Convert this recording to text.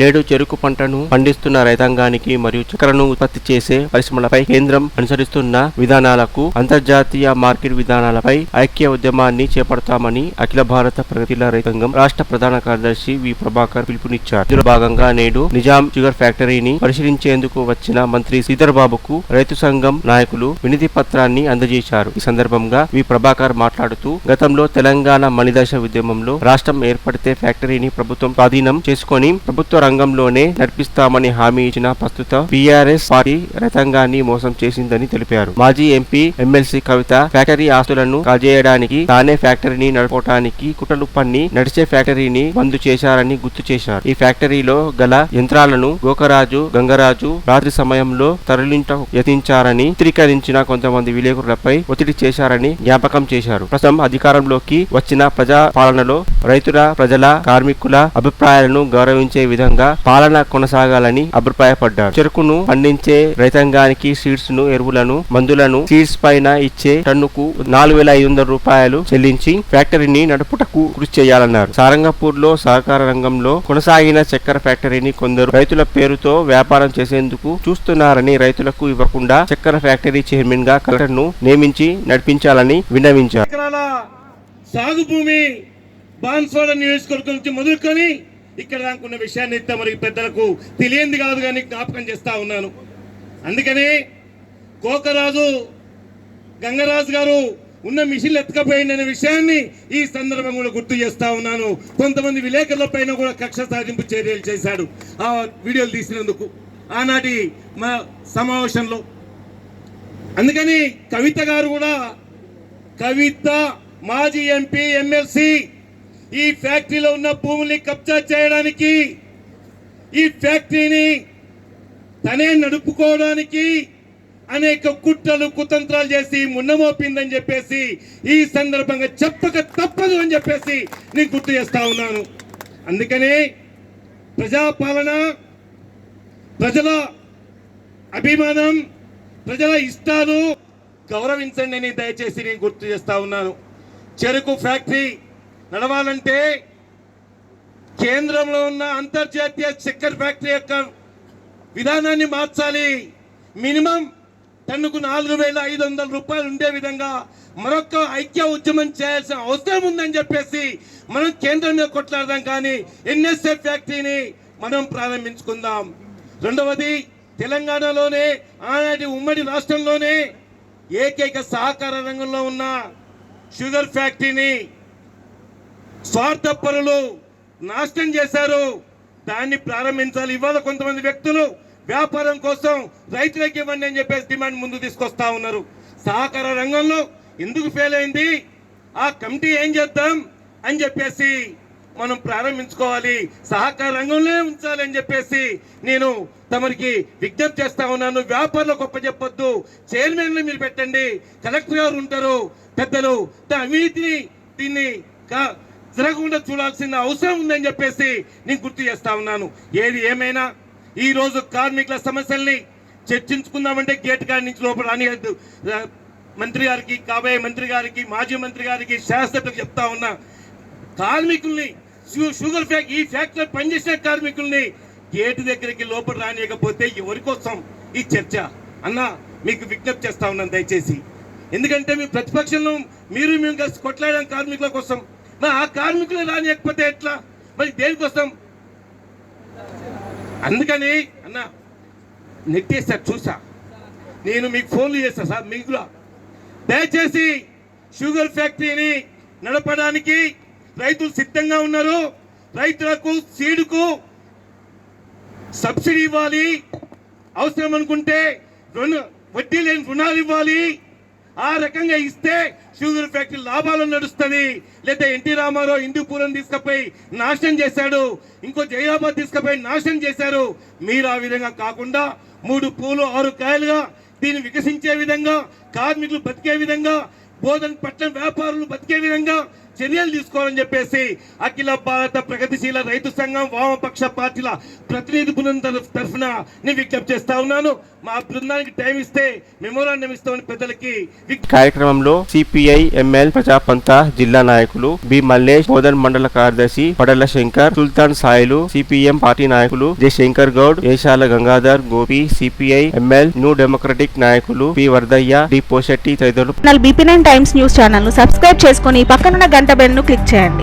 నేడు చెరుకు పంటను పండిస్తున్న రైతాంగానికి మరియు చక్కెరను ఉత్పత్తి చేసే పరిశ్రమలపై కేంద్రం అనుసరిస్తున్న విధానాలకు అంతర్జాతీయ మార్కెట్ విధానాలపై ఐక్య ఉద్యమాన్ని చేపడతామని అఖిల భారత ప్రగతిల రైతాంగం రాష్ట్ర ప్రధాన కార్యదర్శి వి ప్రభాకర్ పిలుపునిచ్చారు. ఇందులో భాగంగా నేడు నిజాం షుగర్ ఫ్యాక్టరీని పరిశీలించేందుకు వచ్చిన మంత్రి శ్రీధర్ బాబుకు రైతు సంఘం నాయకులు వినతి పత్రాన్ని అందజేశారు. ఈ సందర్భంగా వి ప్రభాకర్ మాట్లాడుతూ గతంలో తెలంగాణ మణిదశ ఉద్యమంలో రాష్ట్రం ఏర్పడితే ఫ్యాక్టరీని ప్రభుత్వం స్వాధీనం చేసుకొని ప్రభుత్వ రంగంలోనే నడిపిస్తామని హామీ ఇచ్చిన ప్రస్తుత బీఆర్ఎస్ పార్టీ రైతాంగాన్ని మోసం చేసిందని తెలిపారు. మాజీ ఎంపీ ఎమ్మెల్సీ కవిత ఫ్యాక్టరీ ఆస్తులను కాజేయడానికి తానే ఫ్యాక్టరీని నడపడానికి కుట్రలు పన్ని నడిచే ఫ్యాక్టరీని బంద్ చేశారని గుర్తు చేశారు. ఈ ఫ్యాక్టరీలో గల యంత్రాలను గోకరాజు గంగరాజు రాత్రి సమయంలో తరలించ యత్నించారని చిత్రీకరించిన కొంతమంది విలేకరులపై ఒత్తిడి చేశారని జ్ఞాపకం చేశారు. ప్రస్తుతం అధికారంలోకి వచ్చిన ప్రజా పాలనలో రైతుల ప్రజల కార్మికుల అభిప్రాయాలను గౌరవించే విధంగా పాలన కొనసాగాలని అభిప్రాయపడ్డారు చెరుకును పండించే రైతాంగానికి సీడ్స్ను ఎరువులను మందులను సీడ్స్ పైన ఇచ్చే టన్నుకు నాలుగు వేల ఐదు వందల రూపాయలు చెల్లించి ఫ్యాక్టరీని నడుపుటకు కృషి చేయాలన్నారు. సారంగపూర్లో సహకార రంగంలో కొనసాగిన చక్కెర ఫ్యాక్టరీని కొందరు రైతుల పేరుతో వ్యాపారం చేసేందుకు చూస్తున్నారని రైతులకు ఇవ్వకుండా చక్కెర ఫ్యాక్టరీ చైర్మన్గా కలెక్టర్ను నియమించి నడిపించాలని విన్నవించారు. సాగు భూమి బాన్స్వాడ నియోజకవర్గం నుంచి మొదలుకొని ఇక్కడ దాకా ఉన్న విషయాన్ని మరి పెద్దలకు తెలియంది కాదు కానీ జ్ఞాపకం చేస్తా ఉన్నాను. అందుకని కోకరాజు గంగరాజు గారు ఉన్న మిషన్లు ఎత్తుకపోయిందనే విషయాన్ని ఈ సందర్భంగా కూడా గుర్తు చేస్తా ఉన్నాను. కొంతమంది విలేకరుల పైన కూడా కక్ష సాధింపు చర్యలు చేశాడు ఆ వీడియోలు తీసినందుకు. ఆనాటి మా సమావేశంలో. అందుకని కవిత గారు కూడా కవిత మాజీ ఎంపీ ఎమ్మెల్సీ ఈ ఫ్యాక్టరీలో ఉన్న భూముల్ని కబ్జా చేయడానికి ఈ ఫ్యాక్టరీని తనే నడుపుకోవడానికి అనేక కుట్రలు కుతంత్రాలు చేసి మున్నమోపిందని చెప్పేసి ఈ సందర్భంగా చెప్పక తప్పదు అని చెప్పేసి నేను గుర్తు చేస్తా ఉన్నాను. అందుకనే ప్రజాపాలన ప్రజల అభిమానం ప్రజల ఇష్టాలు గౌరవించండి అని దయచేసి నేను గుర్తు చేస్తా ఉన్నాను. చెరుకు ఫ్యాక్టరీ నడవాలంటే కేంద్రంలో ఉన్న అంతర్జాతీయ చక్కెర ఫ్యాక్టరీ యొక్క విధానాన్ని మార్చాలి. మినిమం టన్నుకు నాలుగు వేల ఐదు వందల రూపాయలు ఉండే విధంగా మరొక ఐక్య ఉద్యమం చేయాల్సిన అవసరం ఉందని చెప్పేసి మనం కేంద్రం మీద కొట్లాడదాం. కానీ ఎన్ఎస్ఎఫ్ ఫ్యాక్టరీని మనం ప్రారంభించుకుందాం. రెండవది తెలంగాణలోనే ఆనాటి ఉమ్మడి రాష్ట్రంలోనే ఏకైక సహకార రంగంలో ఉన్న షుగర్ ఫ్యాక్టరీని స్వార్థ పనులు నాశనం చేశారు. దాన్ని ప్రారంభించాలి. ఇవాళ కొంతమంది వ్యక్తులు వ్యాపారం కోసం రైతులకు ఇవ్వండి అని చెప్పేసి డిమాండ్ ముందు తీసుకొస్తా ఉన్నారు. సహకార రంగంలో ఎందుకు ఫెయిల్ అయింది? ఆ కమిటీ ఏం చేద్దాం అని చెప్పేసి మనం ప్రారంభించుకోవాలి. సహకార రంగంలో ఉంచాలి అని చెప్పేసి నేను తమరికి విజ్ఞప్తి చేస్తా ఉన్నాను. వ్యాపారులు గొప్ప చెప్పొద్దు. చైర్మన్లు మీరు పెట్టండి. కలెక్టర్ గారు ఉంటారు. పెద్దలు అవినీతిని దీన్ని జరగకుండా చూడాల్సిన అవసరం ఉందని చెప్పేసి నేను గుర్తు చేస్తా ఉన్నాను. ఏది ఏమైనా ఈ రోజు కార్మికుల సమస్యల్ని చర్చించుకుందామంటే గేట్ కాడి నుంచి లోపల రానియద్దు మంత్రి గారికి కాబోయే మంత్రి గారికి మాజీ మంత్రి గారికి శాస్త్రజ్ఞులకు చెప్తా ఉన్నా కార్మికుల్ని షుగర్ ఫ్యాక్ ఈ ఫ్యాక్టరీ పనిచేసిన కార్మికుల్ని గేటు దగ్గరికి లోపల రానియకపోతే ఎవరి కోసం ఈ చర్చ? అన్న మీకు విజ్ఞప్తి చేస్తా ఉన్నాను దయచేసి. ఎందుకంటే మీ ప్రతిపక్షంలో మీరు మేము కలిసి కొట్లాడాం కార్మికుల కోసం. మరి ఆ కార్మికులు రానియకపోతే ఎట్లా? మరి దేనికోసం? అందుకని అన్న నెట్టేసారు చూసా నేను మీకు ఫోన్లు చేస్తా సార్ మీకు దయచేసి షుగర్ ఫ్యాక్టరీని నడపడానికి రైతులు సిద్ధంగా ఉన్నారు. రైతులకు సీడుకు సబ్సిడీ ఇవ్వాలి. అవసరం అనుకుంటే రుణ వడ్డీ లేని రుణాలు ఇవ్వాలి. ఆ రకంగా ఇస్తే షుగర్ ఫ్యాక్టరీ లాభాలు నడుస్తుంది. లేదా ఎన్టీ రామారావు హిందూపురం తీసుకుపోయి నాశనం చేశాడు. ఇంకో జయాబాద్ తీసుకుపోయి నాశనం చేశారు. మీరు ఆ విధంగా కాకుండా మూడు పూలు ఆరు కాయలుగా దీన్ని వికసించే విధంగా కార్మికులు బతికే విధంగా బోధన పట్టణ వ్యాపారులు బతికే విధంగా చర్యలు తీసుకోవాలని చెప్పేసి అఖిల భారత ప్రగతిశీల రైతు సంఘం వామపక్ష పార్టీల ప్రతినిధి బృందం తరఫు- తరఫున నేను విజ్ఞప్తి చేస్తా ఉన్నాను. మా బృందానికి టైం ఇస్తే మెమోరాండం ఇస్తామని పెద్దలకి కార్యక్రమంలో సిపిఐ ఎంఎల్ ప్రజాపంత జిల్లా నాయకులు బి మల్లేష్ బోధన్ మండల కార్యదర్శి పడల శంకర్ సుల్తాన్ సాయిలు సిపిఎం పార్టీ నాయకులు J Shankar Goud Eshala Gangadhar Gopi CPI ML new democratic నాయకులు పి వరదయ్య డి పోషెట్టి తదితరులు బీపీ నైన్ టైమ్స్ న్యూస్ ఛానల్ను సబ్స్క్రైబ్ చేసుకుని పక్కనున్న గంట బెల్ను క్లిక్ చేయండి.